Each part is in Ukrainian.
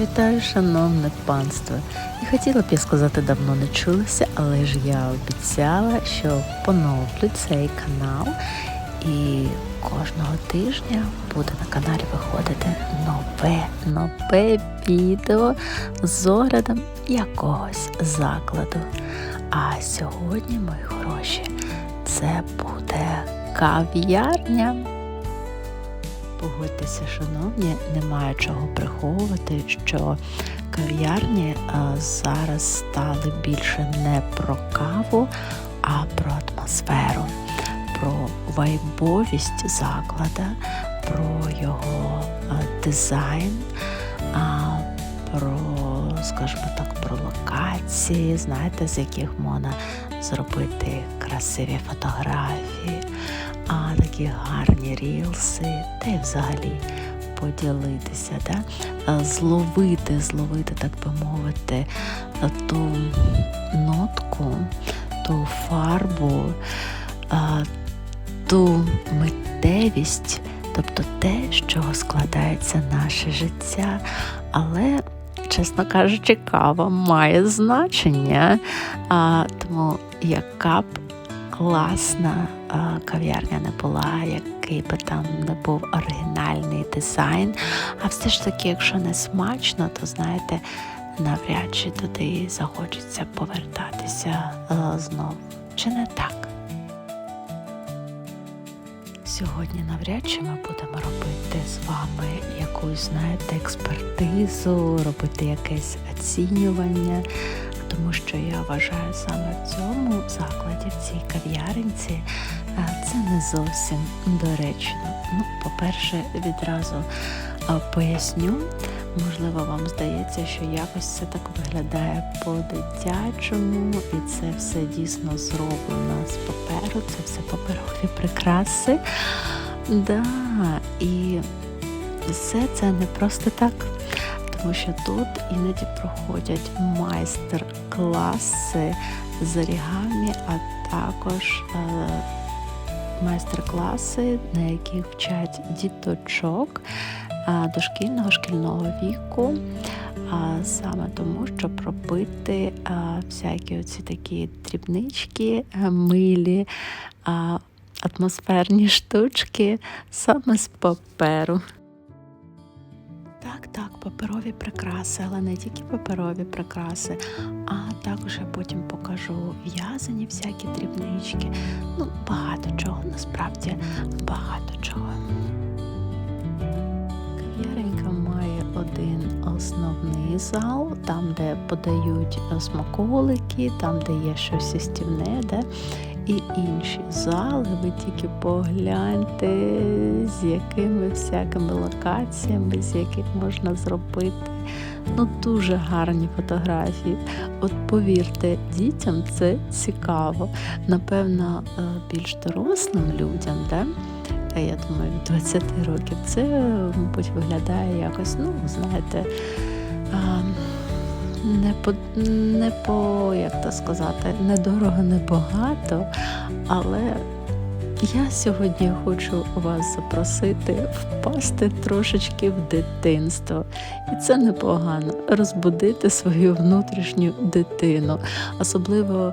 Вітаю, шановне панство. І хотіла б я сказати, давно не чулися, але ж я обіцяла, що поновлю цей канал. І кожного тижня буде на каналі виходити нове, нове відео з оглядом якогось закладу. А сьогодні, мої хороші, це буде кав'ярня. Погодьтеся, шановні, немає чого приховувати, що кав'ярні зараз стали більше не про каву, а про атмосферу, про вайбовість заклада, про його дизайн, про, скажімо так, про локації, знаєте, з яких можна зробити красиві фотографії а такі гарні рілси, та й взагалі поділитися, да? Зловити, зловити, так би мовити, ту нотку, ту фарбу, ту миттєвість, тобто те, з чого складається наше життя. Але, чесно кажучи, кава має значення, тому яка б класна кав'ярня не була, який би там не був оригінальний дизайн. А все ж таки, якщо не смачно, то знаєте, навряд чи туди захочеться повертатися а, знов. Чи не так? Сьогодні навряд чи ми будемо робити з вами якусь, знаєте, експертизу, робити якесь оцінювання тому що я вважаю саме в цьому закладі, в цій кав'яринці, е, це не зовсім доречно. Ну, по-перше, відразу поясню. Можливо, вам здається, що якось це так виглядає по-дитячому, і це все дійсно зроблено з паперу, це все паперові прикраси. Да, І все це не просто так тому що тут іноді проходять майстер-класи з орігамі, а також е, майстер-класи, на яких вчать діточок дошкільного шкільного віку. Саме тому, щоб робити всякі оці такі дрібнички, е, милі, атмосферні штучки саме з паперу. Так, так, паперові прикраси, але не тільки паперові прикраси, а також я потім покажу в'язані всякі дрібнички. Ну, багато чого, насправді багато чого. Кав'яренька має один основний зал, там, де подають смаколики, там, де є щось істівне, де і інші зали. Ви тільки погляньте, з якими всякими локаціями, з яких можна зробити. Ну, дуже гарні фотографії. От повірте, дітям це цікаво. Напевно, е, більш дорослим людям, да? я думаю, від 20 років це, мабуть, виглядає якось, ну, знаєте не по не по, як то сказати, недорого, не багато, але я сьогодні хочу вас запросити впасти трошечки в дитинство. І це непогано розбудити свою внутрішню дитину. Особливо,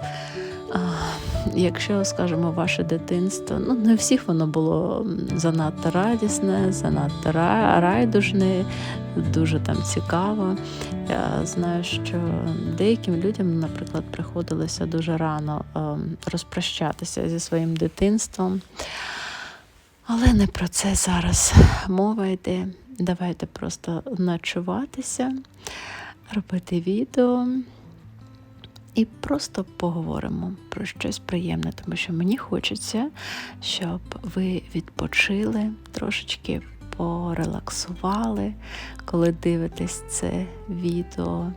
якщо, скажімо, ваше дитинство, ну не всіх воно було занадто радісне, занадто райдужне, дуже там цікаво. Я знаю, що деяким людям, наприклад, приходилося дуже рано ем, розпрощатися зі своїм дитинством. Але не про це зараз мова йде. Давайте просто ночуватися, робити відео і просто поговоримо про щось приємне, тому що мені хочеться, щоб ви відпочили трошечки порелаксували, коли дивитесь це відео.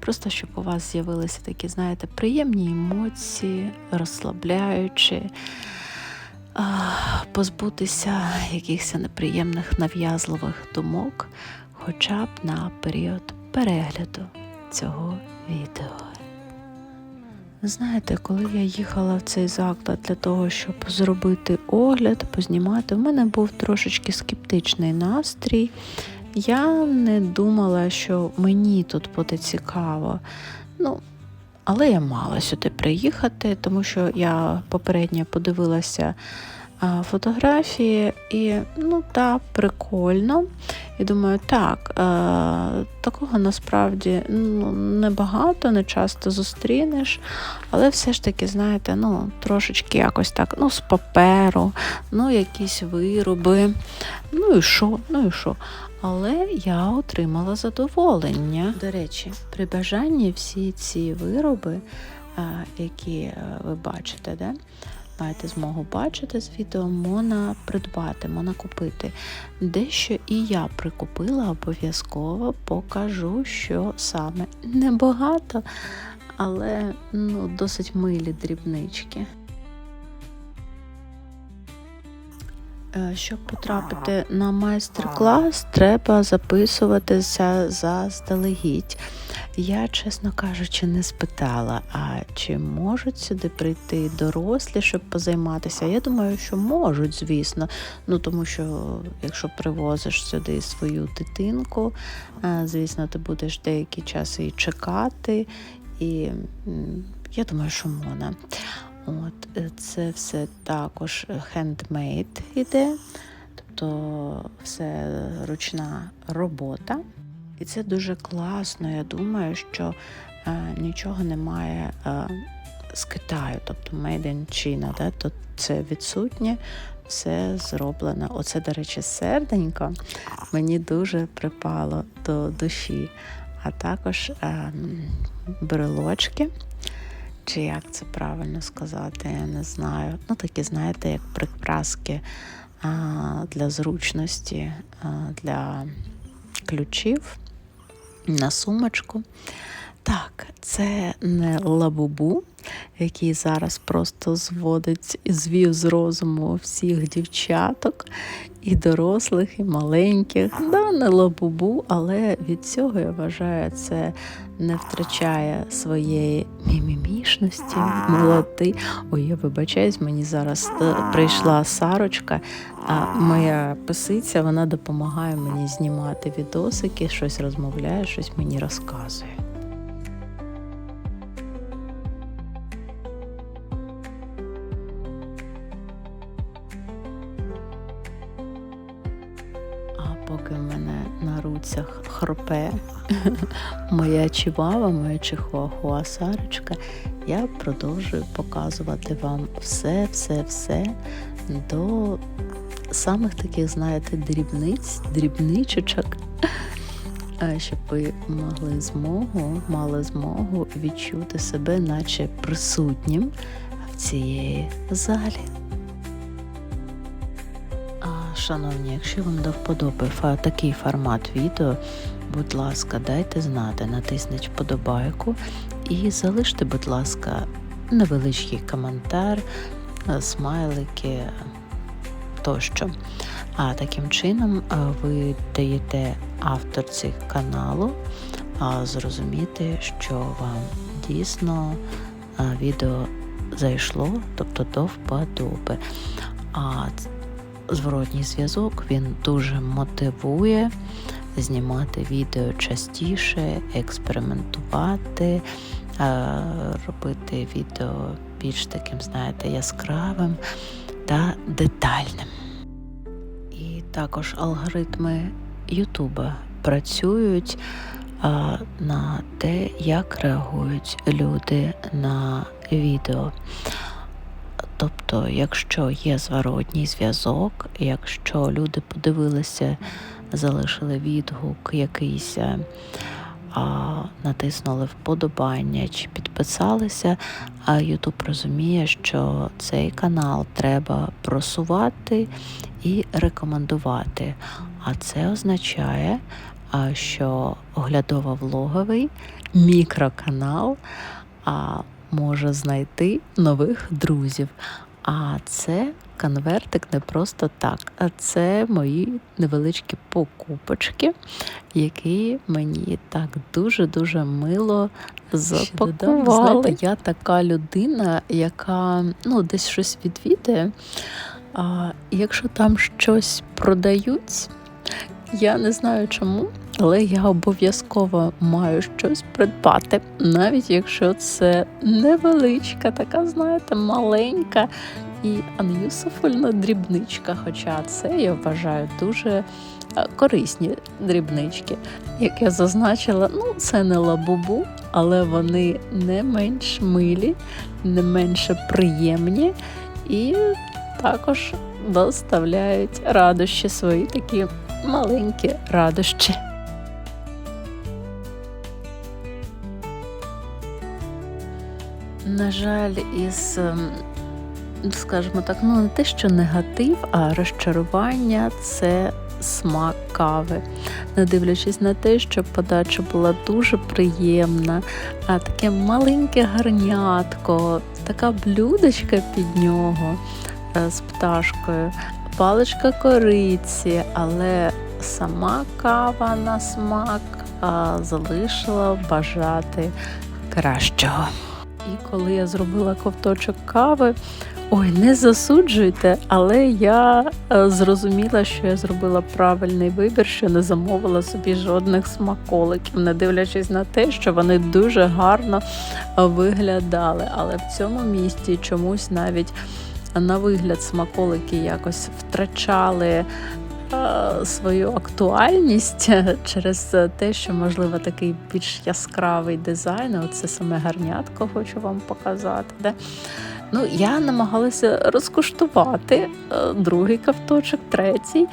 Просто щоб у вас з'явилися такі, знаєте, приємні емоції, розслабляючі, позбутися якихось неприємних нав'язливих думок, хоча б на період перегляду цього відео. Знаєте, коли я їхала в цей заклад для того, щоб зробити огляд, познімати, у мене був трошечки скептичний настрій. я не думала, що мені тут буде цікаво. Ну, але я мала сюди приїхати, тому що я попередньо подивилася фотографії, і ну так, прикольно. І думаю, так, е, такого насправді ну, небагато, не часто зустрінеш, але все ж таки, знаєте, ну, трошечки якось так, ну, з паперу, ну, якісь вироби. Ну і що, ну і що. Але я отримала задоволення. До речі, при бажанні всі ці вироби, а, які е, ви бачите, да? Маєте змогу бачити з відео, можна придбати, можна купити. Дещо і я прикупила, обов'язково покажу, що саме небагато, але ну, досить милі дрібнички. Е, Щоб потрапити на майстер-клас, треба записуватися заздалегідь. Я, чесно кажучи, не спитала, а чи можуть сюди прийти дорослі, щоб позайматися. Я думаю, що можуть, звісно. Ну тому що якщо привозиш сюди свою дитинку, е, звісно, ти будеш деякий час і чекати, і я думаю, що можна. От, е, це все також хендмейд іде, тобто все ручна робота. І це дуже класно. Я думаю, що е, нічого немає е, з Китаю, тобто Made in China, да? то це відсутнє, все зроблено. Оце, до речі, серденько мені дуже припало до душі. А також е, брелочки, чи як це правильно сказати, я не знаю. Ну, такі, знаєте, як прикраски а, для зручності, а, для ключів на сумочку. Так, це не лабубу, який зараз просто зводить і звів з розуму всіх дівчаток, і дорослих, і маленьких. Да, не лабубу, але від цього я вважаю, це не втрачає своєї мімімішності, молоти. Ой, я вибачаюсь, мені зараз е, прийшла Сарочка, а моя писиця вона допомагає мені знімати відосики, щось розмовляє, щось мені розказує. Хропе моя чивава, моя чихуахуа Сарочка, я продовжую показувати вам все, все, все до самих таких, знаєте, дрібниць, дрібничочок, щоб ви могли змогу, мали змогу відчути себе, наче присутнім в цій залі. Шановні, якщо вам до вподоби такий формат відео, будь ласка, дайте знати, натисніть вподобайку і залиште, будь ласка, невеличкий коментар, е, смайлики тощо. А таким чином е, ви даєте авторці каналу зрозуміти, що вам дійсно е, відео зайшло, тобто до вподоби. А зворотній зв'язок він дуже мотивує знімати відео частіше, експериментувати, е, робити відео більш таким, знаєте, яскравим та детальним. І також алгоритми Ютуба працюють а, на те, як реагують люди на відео. Тобто, якщо є зворотній зв'язок, якщо люди подивилися, залишили відгук якийсь, е, а, натиснули вподобання чи підписалися, а YouTube розуміє, що цей канал треба просувати і рекомендувати. А це означає, що оглядово-влоговий мікроканал може знайти нових друзів. А це конвертик не просто так, а це мої невеличкі покупочки, які мені так дуже-дуже мило запакували. Знаєте, я така людина, яка ну, десь щось відвідує. А якщо там щось продають, Я не знаю чому, але я обов'язково маю щось придбати, навіть якщо це невеличка, така, знаєте, маленька і unuseful дрібничка. Хоча це я вважаю дуже е, корисні дрібнички. Як я зазначила, ну це не лабубу, але вони не менш милі, не менше приємні і також доставляють радощі свої такі маленькі радощі. На жаль, із, ем, скажімо так, ну не те, що негатив, а розчарування це смак кави. Не дивлячись на те, що подача була дуже приємна, а таке маленьке гарнятко, така блюдечка під нього е, з пташкою, паличка кориці, але сама кава на смак а, залишила бажати кращого. І коли я зробила ковточок кави, ой, не засуджуйте, але я е, зрозуміла, що я зробила правильний вибір, що не замовила собі жодних смаколиків, не дивлячись на те, що вони дуже гарно е, виглядали. Але в цьому місті чомусь навіть на вигляд смаколики якось втрачали е, свою актуальність через те, що, можливо, такий більш яскравий дизайн. Оце саме гарнятко хочу вам показати. Де? Ну, я намагалася розкуштувати е, другий кавточок, третій.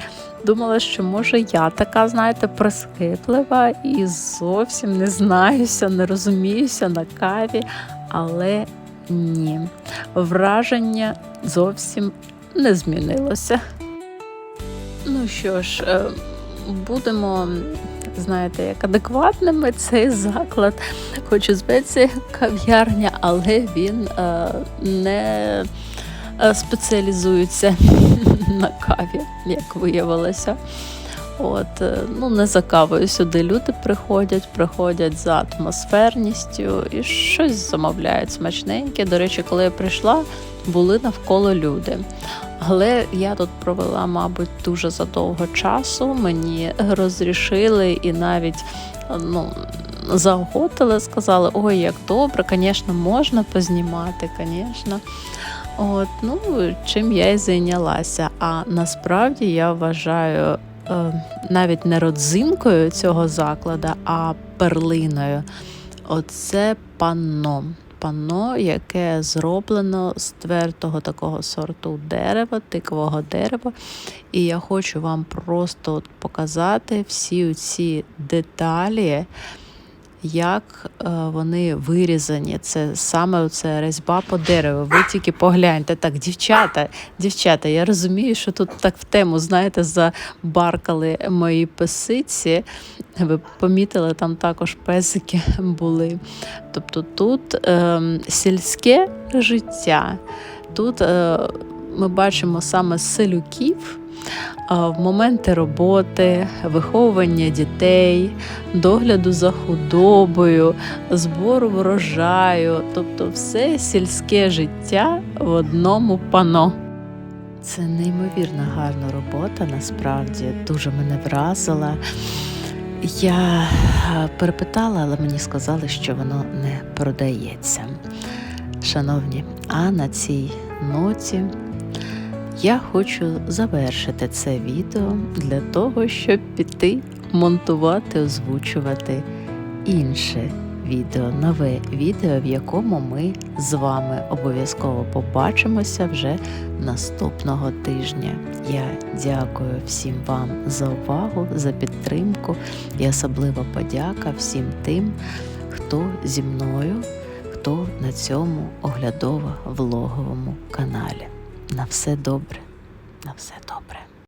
Думала, що може я така, знаєте, прискиплива і зовсім не знаюся, не розуміюся на каві, але ні, враження зовсім не змінилося. Ну що ж, е, будемо, знаєте, як адекватними цей заклад, хоч і зветься кав'ярня, але він е, не е, спеціалізується на каві, як виявилося. От, е, ну не за кавою сюди люди приходять, приходять за атмосферністю і щось замовляють смачненьке. До речі, коли я прийшла, були навколо люди. Але я тут провела, мабуть, дуже задовго часу. Мені розрішили і навіть ну, заохотили, сказали, ой, як добре, звісно, можна познімати, звісно. От, ну, чим я і зайнялася. А насправді я вважаю е, навіть не родзинкою цього закладу, а перлиною. Оце панно. Панно, яке зроблено з твердого такого сорту дерева, тикового дерева. І я хочу вам просто показати всі ці деталі як е, вони вирізані. Це саме це резьба по дереву. Ви тільки погляньте. Так, дівчата, дівчата, я розумію, що тут так в тему, знаєте, забаркали мої песиці. Ви помітили, там також песики були. Тобто тут е, сільське життя. Тут е, ми бачимо саме селюків в моменти роботи, виховування дітей, догляду за худобою, збору врожаю, тобто все сільське життя в одному пано. Це неймовірно гарна робота, насправді дуже мене вразила. Я перепитала, але мені сказали, що воно не продається. Шановні, а на цій ноті я хочу завершити це відео для того, щоб піти монтувати, озвучувати інше відео, нове відео, в якому ми з вами обов'язково побачимося вже наступного тижня. Я дякую всім вам за увагу, за підтримку і особлива подяка всім тим, хто зі мною, хто на цьому оглядово-влоговому каналі. На все добре, на все добре.